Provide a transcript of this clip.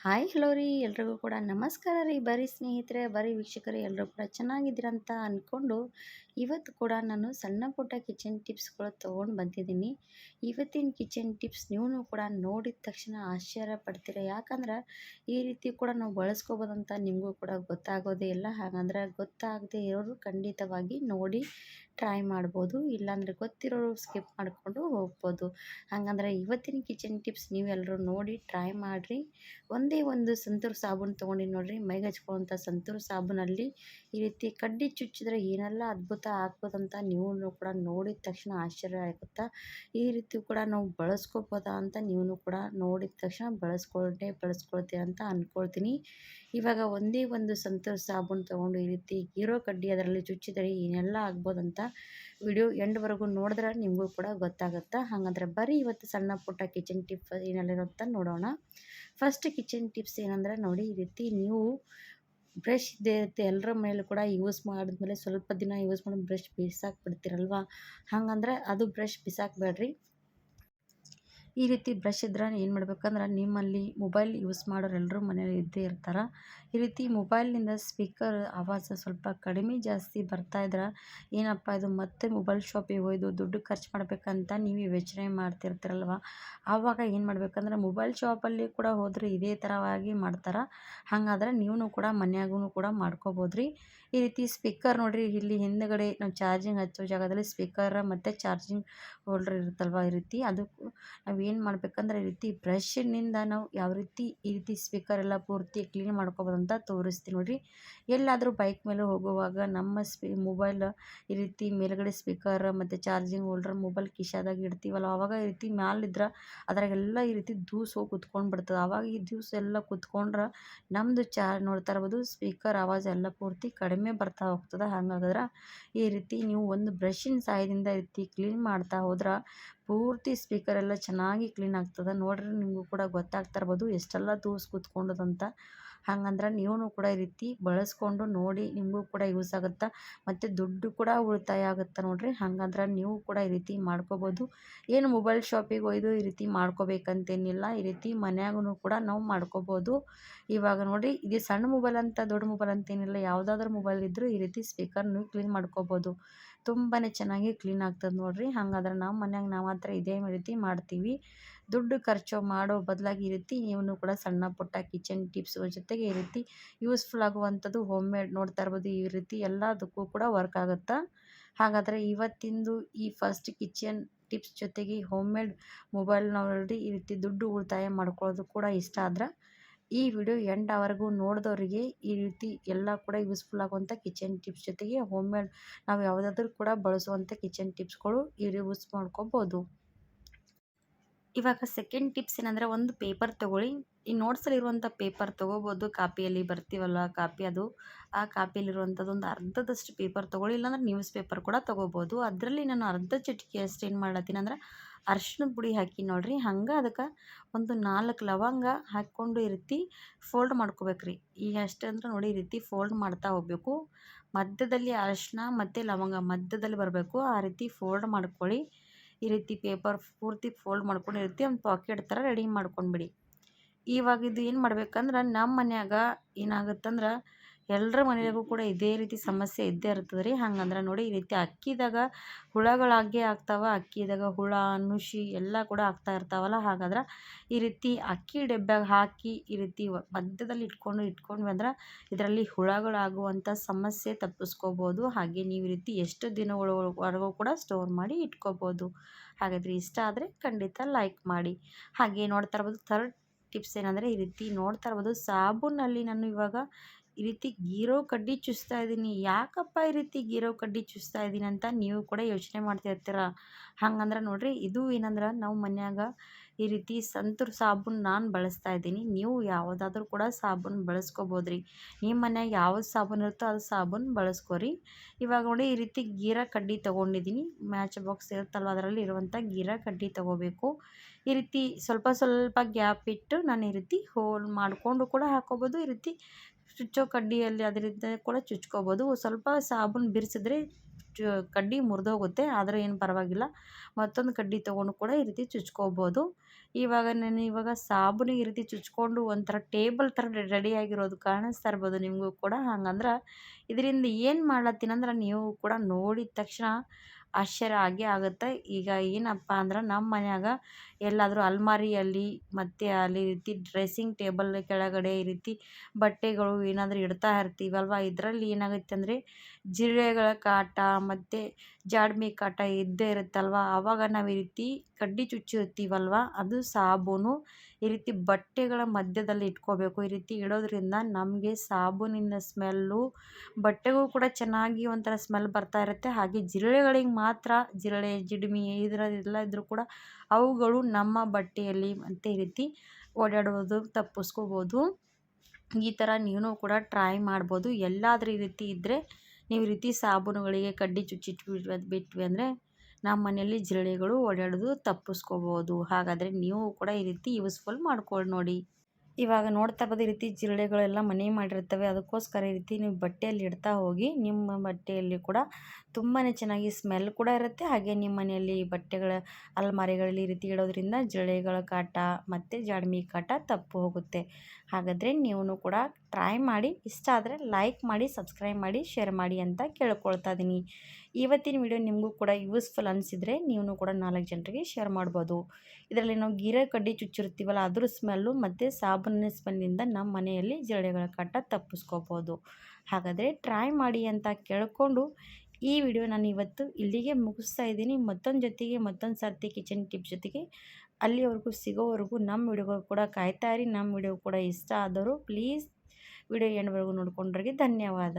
Hi hello ರೀ, ಎಲ್ರಿಗೂ ಕೂಡ ನಮಸ್ಕಾರ ರೀ. ಬರೀ ಸ್ನೇಹಿತರೆ, ಬರೀ ವೀಕ್ಷಕರೇ ಎಲ್ಲರೂ ಕೂಡ ಚೆನ್ನಾಗಿದ್ದೀರಂತ ಅಂದ್ಕೊಂಡು ಇವತ್ತು ಕೂಡ ನಾನು ಸಣ್ಣ ಪುಟ್ಟ ಕಿಚನ್ ಟಿಪ್ಸ್ಗಳು ತೊಗೊಂಡು ಬಂದಿದ್ದೀನಿ. ಇವತ್ತಿನ ಕಿಚನ್ ಟಿಪ್ಸ್ ನೀವು ಕೂಡ ನೋಡಿದ ತಕ್ಷಣ ಆಶ್ಚರ್ಯ ಪಡ್ತೀರ? ಯಾಕಂದ್ರೆ ಈ ರೀತಿ ಕೂಡ ನಾವು ಬಳಸ್ಕೋಬೋದಂತ ನಿಮಗೂ ಕೂಡ ಗೊತ್ತಾಗೋದೇ ಇಲ್ಲ. ಹಾಗಂದ್ರೆ ಗೊತ್ತಾಗದೆ ಇರೋರು ಖಂಡಿತವಾಗಿ ನೋಡಿ ಟ್ರೈ ಮಾಡ್ಬೋದು. ಇಲ್ಲಾಂದರೆ ಗೊತ್ತಿರೋರು ಸ್ಕಿಪ್ ಮಾಡಿಕೊಂಡು ಹೋಗ್ಬೋದು. ಹಾಗಂದ್ರೆ ಇವತ್ತಿನ ಕಿಚನ್ ಟಿಪ್ಸ್ ನೀವೆಲ್ಲರೂ ನೋಡಿ ಟ್ರೈ ಮಾಡಿರಿ. ಒಂದೇ ಒಂದು ಸಂತೂರು ಸಾಬೂನು ತೊಗೊಂಡು ನೋಡಿರಿ. ಮೈಗೆ ಹಚ್ಕೊಳ್ಳೋಂಥ ಸಂತೂರು ಸಾಬೂನಲ್ಲಿ ಈ ರೀತಿ ಕಡ್ಡಿ ಚುಚ್ಚಿದ್ರೆ ಏನೆಲ್ಲ ಅದ್ಭುತ ಆಗ್ಬೋದಂತ ನೀವು ಕೂಡ ನೋಡಿದ ತಕ್ಷಣ ಆಶ್ಚರ್ಯ ಆಗುತ್ತಾ. ಈ ರೀತಿ ಕೂಡ ನಾವು ಬಳಸ್ಕೋಬೋದಾ ಅಂತ ನೀವು ಕೂಡ ನೋಡಿದ ತಕ್ಷಣ ಬಳಸ್ಕೊಂಡೆ ಬಳಸ್ಕೊಳ್ತೀರ ಅಂತ ಅಂದ್ಕೊಳ್ತೀನಿ ಇವಾಗ ಒಂದೇ ಒಂದು ಸಂತೋಷ ಸಾಬೂನು ತೊಗೊಂಡು ಈ ರೀತಿ ಹೀರೋ ಕಡ್ಡಿ ಅದರಲ್ಲಿ ಚುಚ್ಚಿದರೆ ಏನೆಲ್ಲ ಆಗ್ಬೋದಂತ ವಿಡಿಯೋ ಎಂಡ್ವರೆಗೂ ನೋಡಿದ್ರೆ ನಿಮಗೂ ಕೂಡ ಗೊತ್ತಾಗುತ್ತೆ. ಹಾಗಂದ್ರೆ ಬರೀ ಇವತ್ತು ಸಣ್ಣ ಪುಟ್ಟ ಕಿಚನ್ ಟಿಪ್ ಏನೆಲ್ಲ ನೋಡೋಣ. ಫಸ್ಟ್ ಕಿಚನ್ ಟಿಪ್ಸ್ ಏನಂದ್ರೆ ನೋಡಿ ಈ ರೀತಿ ನೀವು ಬ್ರಷ್ ಇದ್ದೇ ಇರುತ್ತೆ ಎಲ್ಲರ ಮೇಲೂ ಕೂಡ ಯೂಸ್ ಮಾಡಿದ್ಮೇಲೆ ಸ್ವಲ್ಪ ದಿನ ಯೂಸ್ ಮಾಡಿ ಬ್ರಷ್ ಬಿಸಾಕ್ಬಿಡ್ತೀರಲ್ವ? ಹಾಗಂದ್ರೆ ಅದು ಬ್ರಷ್ ಬಿಸಾಕಬೇಡ್ರಿ. ಈ ರೀತಿ ಬ್ರಷ್ ಇದ್ರೆ ಏನು ಮಾಡ್ಬೇಕಂದ್ರೆ ನಿಮ್ಮಲ್ಲಿ ಮೊಬೈಲ್ ಯೂಸ್ ಮಾಡೋರು ಎಲ್ಲರೂ ಮನೇಲಿ ಇದ್ದೇ ಇರ್ತಾರೆ. ಈ ರೀತಿ ಮೊಬೈಲ್ನಿಂದ ಸ್ಪೀಕರ್ ಆವಾಜ ಸ್ವಲ್ಪ ಕಡಿಮೆ ಜಾಸ್ತಿ ಬರ್ತಾ ಇದ್ರೆ ಏನಪ್ಪ ಇದು ಮತ್ತೆ ಮೊಬೈಲ್ ಶಾಪಿಗೆ ಒಯ್ದು ದುಡ್ಡು ಖರ್ಚು ಮಾಡಬೇಕಂತ ನೀವು ಯೋಚನೆ ಮಾಡ್ತಿರ್ತೀರಲ್ವ? ಆವಾಗ ಏನು ಮಾಡ್ಬೇಕಂದ್ರೆ ಮೊಬೈಲ್ ಶಾಪಲ್ಲಿ ಕೂಡ ಹೋದರೆ ಇದೇ ಥರವಾಗಿ ಮಾಡ್ತಾರೆ. ಹಾಗಾದ್ರೆ ನೀವು ಕೂಡ ಮನ್ಯಾಗೂ ಕೂಡ ಮಾಡ್ಕೋಬೋದು ರೀ ಈ ರೀತಿ ಸ್ಪೀಕರ್ ನೋಡಿರಿ ಇಲ್ಲಿ ಹಿಂದುಗಡೆ ನಾವು ಚಾರ್ಜಿಂಗ್ ಹಚ್ಚೋ ಜಾಗದಲ್ಲಿ ಸ್ಪೀಕರ್ ಮತ್ತು ಚಾರ್ಜಿಂಗ್ ಹೋಲ್ಡರ್ ಇರುತ್ತಲ್ವ ಈ ರೀತಿ? ಅದು ನಾವು ಏನು ಮಾಡಬೇಕಂದ್ರೆ ಈ ರೀತಿ ಬ್ರಷ್ನಿಂದ ನಾವು ಯಾವ ರೀತಿ ಈ ರೀತಿ ಸ್ಪೀಕರ್ ಎಲ್ಲ ಪೂರ್ತಿ ಕ್ಲೀನ್ ಮಾಡ್ಕೊಬೋದು ಅಂತ ತೋರಿಸ್ತೀನಿ ನೋಡಿರಿ. ಎಲ್ಲಾದರೂ ಬೈಕ್ ಮೇಲೆ ಹೋಗುವಾಗ ನಮ್ಮ ಸ್ಪೀ ಮೊಬೈಲ್ ಈ ರೀತಿ ಮೇಲ್ಗಡೆ ಸ್ಪೀಕರ್ ಮತ್ತು ಚಾರ್ಜಿಂಗ್ ಹೋಲ್ಡರ್ ಮೊಬೈಲ್ ಕಿಶಾದಾಗ ಇಡ್ತೀವಲ್ಲ ಆವಾಗ ಈ ರೀತಿ ಮ್ಯಾಲಿದ್ರೆ ಅದರಾಗೆಲ್ಲ ಈ ರೀತಿ ದೂಸು ಹೋಗಿ ಕುತ್ಕೊಂಡು ಬಿಡ್ತದೆ. ಆವಾಗ ಈ ದಿವ್ಸ ಎಲ್ಲ ಕುತ್ಕೊಂಡ್ರೆ ನಮ್ಮದು ಚಾರ್ ನೋಡ್ತಾ ಇರ್ಬೋದು ಸ್ಪೀಕರ್ ಆವಾಜ್ ಎಲ್ಲ ಪೂರ್ತಿ ಕಡಿಮೆ ಬರ್ತಾ ಹೋಗ್ತದೆ. ಹಾಗಾದ್ರೆ ಈ ರೀತಿ ನೀವು ಒಂದು ಬ್ರಷಿನ ಸಹಾಯದಿಂದ ಈ ರೀತಿ ಕ್ಲೀನ್ ಮಾಡ್ತಾ ಹೋದ್ರೆ ಪೂರ್ತಿ ಸ್ಪೀಕರ್ ಎಲ್ಲ ಚೆನ್ನಾಗಿ ಕ್ಲೀನ್ ಆಗ್ತದೆ. ನೋಡ್ರಿ ನಿಮಗೂ ಕೂಡ ಗೊತ್ತಾಗ್ತಾ ಇರ್ಬೋದು. ಎಷ್ಟೆಲ್ಲ ತೂಸ್ ಕೂತ್ಕೊಂಡದಂತ. ಹಾಗಂದ್ರೆ ನೀವು ಕೂಡ ಈ ರೀತಿ ಬಳಸ್ಕೊಂಡು ನೋಡಿ ನಿಮಗೂ ಕೂಡ ಯೂಸ್ ಆಗುತ್ತೆ? ಮತ್ತು ದುಡ್ಡು ಕೂಡ ಉಳಿತಾಯ ಆಗುತ್ತೆ ನೋಡಿರಿ? ಹಂಗಂದ್ರೆ ನೀವು ಕೂಡ ಈ ರೀತಿ ಮಾಡ್ಕೋಬೋದು. ಏನು ಮೊಬೈಲ್ ಶಾಪಿಗೆ ಒಯ್ದು ಈ ರೀತಿ ಮಾಡ್ಕೋಬೇಕಂತೇನಿಲ್ಲ. ಈ ರೀತಿ ಮನ್ಯಾಗೂ ಕೂಡ ನಾವು ಮಾಡ್ಕೋಬೋದು. ಇವಾಗ ನೋಡಿರಿ, ಇದು ಸಣ್ಣ ಮೊಬೈಲ್ ಅಂತ ದೊಡ್ಡ ಮೊಬೈಲ್ ಅಂತೇನಿಲ್ಲ. ಯಾವುದಾದ್ರೂ ಮೊಬೈಲ್ ಇದ್ದರೂ ಈ ರೀತಿ ಸ್ಪೀಕರ್ ನೀವು ಕ್ಲೀನ್ ಮಾಡ್ಕೋಬೋದು. ತುಂಬಾ ಚೆನ್ನಾಗಿ ಕ್ಲೀನ್ ಆಗ್ತದೆ ನೋಡಿರಿ. ಹಾಗಾದ್ರೆ ನಾವು ಮನ್ಯಾಗ ನಾವು ಮಾತ್ರ ಇದೇ ರೀತಿ ಮಾಡ್ತೀವಿ. ದುಡ್ಡು ಖರ್ಚು ಮಾಡೋ ಬದಲಾಗಿ ಈ ರೀತಿ ನೀವು ಕೂಡ ಸಣ್ಣ ಪುಟ್ಟ ಕಿಚನ್ ಟಿಪ್ಸ್ ಜೊತೆಗೆ ಈ ರೀತಿ ಯೂಸ್ಫುಲ್ ಆಗುವಂಥದ್ದು ಹೋಮ್ ಮೇಡ್ ನೋಡ್ತಾ ಇರ್ಬೋದು, ಈ ರೀತಿ ಎಲ್ಲದಕ್ಕೂ ಕೂಡ ವರ್ಕ್ ಆಗುತ್ತೆ? ಹಾಗಾದರೆ ಇವತ್ತಿಂದು ಈ ಫಸ್ಟ್ ಕಿಚನ್ ಟಿಪ್ಸ್ ಜೊತೆಗೆ ಹೋಮ್ ಮೇಡ್ ಮೊಬೈಲ್ ನೋಡಿ ಈ ರೀತಿ ದುಡ್ಡು ಉಳಿತಾಯ ಮಾಡ್ಕೊಳ್ಳೋದು ಕೂಡ ಇಷ್ಟ ಆದ್ರೆ? ಈ ವಿಡಿಯೋ ಎಂಡ್ವರೆಗೂ ನೋಡಿದವರಿಗೆ ಈ ರೀತಿ ಎಲ್ಲ ಕೂಡ ಯೂಸ್ಫುಲ್ ಆಗುವಂಥ ಕಿಚನ್ ಟಿಪ್ಸ್ ಜೊತೆಗೆ ಹೋಮ್ ಮೇಡ್ ನಾವು ಯಾವುದಾದ್ರೂ ಕೂಡ ಬಳಸುವಂಥ ಕಿಚನ್ ಟಿಪ್ಸ್ಗಳು ಯೂಸ್ ಮಾಡ್ಕೋಬೋದು. ಇವಾಗ ಸೆಕೆಂಡ್ ಟಿಪ್ಸ್ ಏನಂದರೆ ಒಂದು ಪೇಪರ್ ತೊಗೊಳ್ಳಿ. ಈ ನೋಟ್ಸಲ್ಲಿರುವಂಥ ಪೇಪರ್ ತೊಗೋಬೋದು. ಕಾಪಿಯಲ್ಲಿ ಬರ್ತೀವಲ್ಲ ಕಾಪಿ ಅದು. ಆ ಕಾಪಿಯಲ್ಲಿರುವಂಥದ್ದು ಒಂದು ಅರ್ಧದಷ್ಟು ಪೇಪರ್ ತೊಗೊಳ್ಳಿ. ಇಲ್ಲಾಂದ್ರೆ ನ್ಯೂಸ್ ಪೇಪರ್ ಕೂಡ ತೊಗೋಬೋದು. ಅದರಲ್ಲಿ ನಾನು ಅರ್ಧ ಚಿಟಿಕೆಯಷ್ಟು ಏನು ಮಾಡ್ಲತ್ತೀನಿ ಅಂದ್ರೆ ಅರ್ಶಿಣದ ಪುಡಿ ಹಾಕಿ ನೋಡ್ರಿ. ಹಂಗೆ ಅದಕ್ಕೆ ಒಂದು ನಾಲ್ಕು ಲವಂಗ ಹಾಕ್ಕೊಂಡು ಈ ರೀತಿ ಫೋಲ್ಡ್ ಮಾಡ್ಕೋಬೇಕ್ರಿ. ಈಗ ಅಷ್ಟೇ ಅಂದ್ರೆ ನೋಡಿ ಈ ರೀತಿ ಫೋಲ್ಡ್ ಮಾಡ್ತಾ ಹೋಗಬೇಕು. ಮಧ್ಯದಲ್ಲಿ ಅರಶಿನ ಮತ್ತು ಲವಂಗ ಮಧ್ಯದಲ್ಲಿ ಬರಬೇಕು. ಆ ರೀತಿ ಫೋಲ್ಡ್ ಮಾಡ್ಕೊಳ್ಳಿ. ಈ ರೀತಿ ಪೇಪರ್ ಪೂರ್ತಿ ಫೋಲ್ಡ್ ಮಾಡ್ಕೊಂಡು ಈ ರೀತಿ ಒಂದು ಪಾಕೆಟ್ ಥರ ರೆಡಿ ಮಾಡ್ಕೊಂಡ್ಬಿಡಿ. ಇವಾಗಿದ್ದು ಏನು ಮಾಡ್ಬೇಕಂದ್ರೆ ನಮ್ಮ ಮನ್ಯಾಗ ಏನಾಗುತ್ತಂದ್ರೆ ಎಲ್ಲರ ಮನೆಯಾಗೂ ಕೂಡ ಇದೇ ರೀತಿ ಸಮಸ್ಯೆ ಇದ್ದೇ ಇರ್ತದೆ ರೀ. ಹಂಗಂದ್ರೆ ನೋಡಿ, ಈ ರೀತಿ ಅಕ್ಕಿದಾಗ ಹುಳಗಳಾಗೇ ಆಗ್ತಾವ, ಅಕ್ಕಿದಾಗ ಹುಳ, ನುಷಿ ಎಲ್ಲ ಕೂಡ ಆಗ್ತಾ ಇರ್ತಾವಲ್ಲ. ಹಾಗಾದ್ರೆ ಈ ರೀತಿ ಅಕ್ಕಿ ಡಬ್ಬ್ಯಾಗ ಹಾಕಿ ಈ ರೀತಿ ಮಧ್ಯದಲ್ಲಿ ಇಟ್ಕೊಂಡು, ಇಟ್ಕೊಂಡ್ವಿ ಅಂದ್ರೆ ಇದರಲ್ಲಿ ಹುಳಗಳಾಗುವಂಥ ಸಮಸ್ಯೆ ತಪ್ಪಿಸ್ಕೋಬೋದು. ಹಾಗೆ ನೀವು ಈ ರೀತಿ ಎಷ್ಟು ದಿನಗಳವರೆಗೂ ಕೂಡ ಸ್ಟೋರ್ ಮಾಡಿ ಇಟ್ಕೋಬೋದು. ಹಾಗಾದರೆ ಇಷ್ಟ ಆದರೆ ಖಂಡಿತ ಲೈಕ್ ಮಾಡಿ. ಹಾಗೆ ನೋಡ್ತಾ ಇರ್ಬೋದು, ಥರ್ಡ್ ಟಿಪ್ಸ್ ಏನಂದರೆ ಈ ರೀತಿ ನೋಡ್ತಾ ಇರ್ಬೋದು. ಸಾಬೂನಲ್ಲಿ ನಾನು ಇವಾಗ ಈ ರೀತಿ ಗೀರೋ ಕಡ್ಡಿ ಚುಚ್ತಾ ಇದ್ದೀನಿ. ಯಾಕಪ್ಪ ಈ ರೀತಿ ಗೀರೋ ಕಡ್ಡಿ ಚುಚ್ತಾ ಇದ್ದೀನಿ ಅಂತ ನೀವು ಕೂಡ ಯೋಚನೆ ಮಾಡ್ತಿರ್ತೀರ. ಹಂಗಂದ್ರೆ ನೋಡಿರಿ, ಇದು ಏನಂದ್ರೆ ನಾವು ಮನ್ಯಾಗ ಈ ರೀತಿ ಸಂತೂರ್ ಸಾಬೂನು ನಾನು ಬಳಸ್ತಾ ಇದ್ದೀನಿ. ನೀವು ಯಾವುದಾದ್ರೂ ಕೂಡ ಸಾಬೂನು ಬಳಸ್ಕೋಬೋದು ರೀ ನಿಮ್ಮ ಮನ್ಯಾಗ ಯಾವ್ದು ಸಾಬೂನ್ ಇರುತ್ತೋ ಅದು ಸಾಬೂನು ಬಳಸ್ಕೊರಿ. ಇವಾಗ ನೋಡಿ ಈ ರೀತಿ ಗೀರ ಕಡ್ಡಿ ತೊಗೊಂಡಿದ್ದೀನಿ. ಮ್ಯಾಚ್ ಬಾಕ್ಸ್ ಇರುತ್ತಲ್ವ ಅದರಲ್ಲಿ ಇರುವಂಥ ಗೀರ ಕಡ್ಡಿ ತೊಗೋಬೇಕು. ಈ ರೀತಿ ಸ್ವಲ್ಪ ಸ್ವಲ್ಪ ಗ್ಯಾಪ್ ಇಟ್ಟು ನಾನು ಈ ರೀತಿ ಹೋಲ್ ಮಾಡಿಕೊಂಡು ಕೂಡ ಹಾಕೋಬೋದು. ಈ ರೀತಿ ಚುಚ್ಚೋ ಕಡ್ಡಿಯಲ್ಲಿ ಅದರಿಂದ ಕೂಡ ಚುಚ್ಕೋಬೋದು. ಸ್ವಲ್ಪ ಸಾಬೂನು ಬಿರ್ಸಿದ್ರೆ ಚು, ಕಡ್ಡಿ ಮುರಿದೋಗುತ್ತೆ, ಆದರೆ ಏನು ಪರವಾಗಿಲ್ಲ. ಮತ್ತೊಂದು ಕಡ್ಡಿ ತೊಗೊಂಡು ಕೂಡ ಈ ರೀತಿ ಚುಚ್ಕೋಬೋದು. ಇವಾಗ ನಾನು, ಇವಾಗ ಸಾಬೂನು ಈ ರೀತಿ ಚುಚ್ಕೊಂಡು ಒಂಥರ ಟೇಬಲ್ ಥರ ರೆಡಿಯಾಗಿರೋದು ಕಾಣಿಸ್ತಾ ಇರ್ಬೋದು ನಿಮಗೂ ಕೂಡ. ಹಂಗಂದ್ರೆ ಇದರಿಂದ ಏನು ಮಾಡ್ಲತ್ತೀನಂದ್ರೆ ನೀವು ಕೂಡ ನೋಡಿದ ತಕ್ಷಣ ಆಶ್ಚರ್ಯ ಆಗೇ ಆಗುತ್ತೆ. ಈಗ ಏನಪ್ಪ ಅಂದ್ರೆ ನಮ್ಮ ಮನ್ಯಾಗ ಎಲ್ಲಾದರೂ ಅಲ್ಮಾರಿಯಲ್ಲಿ ಮತ್ತು ಅಲ್ಲಿ ರೀತಿ ಡ್ರೆಸ್ಸಿಂಗ್ ಟೇಬಲ್ ಕೆಳಗಡೆ ಈ ರೀತಿ ಬಟ್ಟೆಗಳು ಏನಾದರೂ ಇಡ್ತಾ ಇರ್ತೀವಲ್ವ? ಇದರಲ್ಲಿ ಏನಾಗುತ್ತೆ ಅಂದರೆ ಜಿರಳೆಗಳ ಕಾಟ ಮತ್ತು ಜಾಡ್ಮಿ ಕಾಟ ಇದ್ದೇ ಇರುತ್ತಲ್ವ? ಆವಾಗ ನಾವು ಈ ರೀತಿ ಕಡ್ಡಿ ಚುಚ್ಚಿರ್ತೀವಲ್ವ? ಅದು ಸಾಬೂನು ಈ ರೀತಿ ಬಟ್ಟೆಗಳ ಮಧ್ಯದಲ್ಲಿ ಇಟ್ಕೋಬೇಕು. ಈ ರೀತಿ ಇಡೋದ್ರಿಂದ ನಮಗೆ ಸಾಬೂನಿನ ಸ್ಮೆಲ್ಲು, ಬಟ್ಟೆಗೂ ಕೂಡ ಚೆನ್ನಾಗಿ ಒಂಥರ ಸ್ಮೆಲ್ ಬರ್ತಾ ಇರುತ್ತೆ. ಹಾಗೆ ಜಿರಳೆಗಳಿಗೆ ಮಾತ್ರ ಜಿರಳೆ, ಜಿಡಿಮಿ ಇದರ ಎಲ್ಲ ಇದ್ರೂ ಕೂಡ ಅವುಗಳು ನಮ್ಮ ಬಟ್ಟೆಯಲ್ಲಿ ಮತ್ತು ಈ ರೀತಿ ಓಡಾಡೋದು, ತಪ್ಪಿಸ್ಕೋಬೋದು. ಈ ಥರ ನೀವು ಕೂಡ ಟ್ರೈ ಮಾಡ್ಬೋದು. ಎಲ್ಲಾದರೂ ಈ ರೀತಿ ಇದ್ದರೆ ನೀವು ರೀತಿ ಸಾಬೂನುಗಳಿಗೆ ಕಡ್ಡಿ ಚುಚ್ಚಿಟ್ಬಿಟ್ವಿ ಬಿಟ್ವಿ ಅಂದರೆ ನಮ್ಮ ಮನೆಯಲ್ಲಿ ಜಿರಳೆಗಳು ಓಡಾಡೋದು ತಪ್ಪಿಸ್ಕೋಬೋದು. ಹಾಗಾದರೆ ನೀವು ಕೂಡ ಈ ರೀತಿ ಯೂಸ್ಫುಲ್ ಮಾಡ್ಕೊಳ್ಳಿ ನೋಡಿ. ಇವಾಗ ನೋಡ್ತಾ ಇರ್ಬೋದು ಈ ರೀತಿ ಜಿರಳೆಗಳೆಲ್ಲ ಮನೆ ಮಾಡಿರ್ತವೆ ಅದಕ್ಕೋಸ್ಕರ ಈ ರೀತಿ ನೀವು ಬಟ್ಟೆಯಲ್ಲಿ ಇಡ್ತಾ ಹೋಗಿ ನಿಮ್ಮ ಬಟ್ಟೆಯಲ್ಲಿ ಕೂಡ ತುಂಬಾ ಚೆನ್ನಾಗಿ ಸ್ಮೆಲ್ ಕೂಡ ಇರುತ್ತೆ. ಹಾಗೆ ನಿಮ್ಮ ಮನೆಯಲ್ಲಿ ಬಟ್ಟೆಗಳ ಅಲ್ಮಾರಿಗಳಲ್ಲಿ ಈ ರೀತಿ ಇಡೋದ್ರಿಂದ ಜಿರಳೆಗಳ ಕಾಟ ಮತ್ತು ಜಾಡ್ಮಿ ಕಾಟ ತಪ್ಪು ಹೋಗುತ್ತೆ. ಹಾಗಾದರೆ ನೀವು ಕೂಡ ಟ್ರೈ ಮಾಡಿ. ಇಷ್ಟ ಆದರೆ ಲೈಕ್ ಮಾಡಿ, ಸಬ್ಸ್ಕ್ರೈಬ್ ಮಾಡಿ, ಶೇರ್ ಮಾಡಿ ಅಂತ ಕೇಳ್ಕೊಳ್ತಾ ಇದ್ದೀನಿ ಇವತ್ತಿನ ವಿಡಿಯೋ ನಿಮಗೂ ಕೂಡ ಯೂಸ್ಫುಲ್ ಅನಿಸಿದರೆ ನೀವು ಕೂಡ ನಾಲ್ಕು ಜನರಿಗೆ ಶೇರ್ ಮಾಡ್ಬೋದು. ಇದರಲ್ಲಿ ನಾವು ಗಿರೆ ಕಡ್ಡಿ ಚುಚ್ಚಿರ್ತೀವಲ್ಲ ಅದ್ರ ಸ್ಮೆಲ್ಲು ಮತ್ತು ಸಾಬೂನಿನ ಸ್ಮೆಲ್ಲಿಂದ ನಮ್ಮ ಮನೆಯಲ್ಲಿ ಜಿರಳೆಗಳ ಕಾಟ ತಪ್ಪಿಸ್ಕೋಬೋದು. ಹಾಗಾದರೆ ಟ್ರೈ ಮಾಡಿ ಅಂತ ಕೇಳಿಕೊಂಡು ಈ ವಿಡಿಯೋ ನಾನು ಇವತ್ತು ಇಲ್ಲಿಗೆ ಮುಗಿಸ್ತಾ ಇದ್ದೀನಿ. ಮತ್ತೊಂದು ಜೊತೆಗೆ, ಮತ್ತೊಂದು ಸರ್ತಿ ಕಿಚನ್ ಟಿಪ್ ಜೊತೆಗೆ ಅಲ್ಲಿವರೆಗೂ ಸಿಗೋವರೆಗೂ ನಮ್ಮ ವಿಡಿಯೋಗಳು ಕೂಡ ಕಾಯ್ತಾ ನಮ್ಮ ವಿಡಿಯೋ ಕೂಡ ಇಷ್ಟ ಆದವರು ಪ್ಲೀಸ್ ವಿಡಿಯೋ ಎಂಡ್ವರೆಗೂ ನೋಡ್ಕೊಂಡ್ರಿಗೆ ಧನ್ಯವಾದ.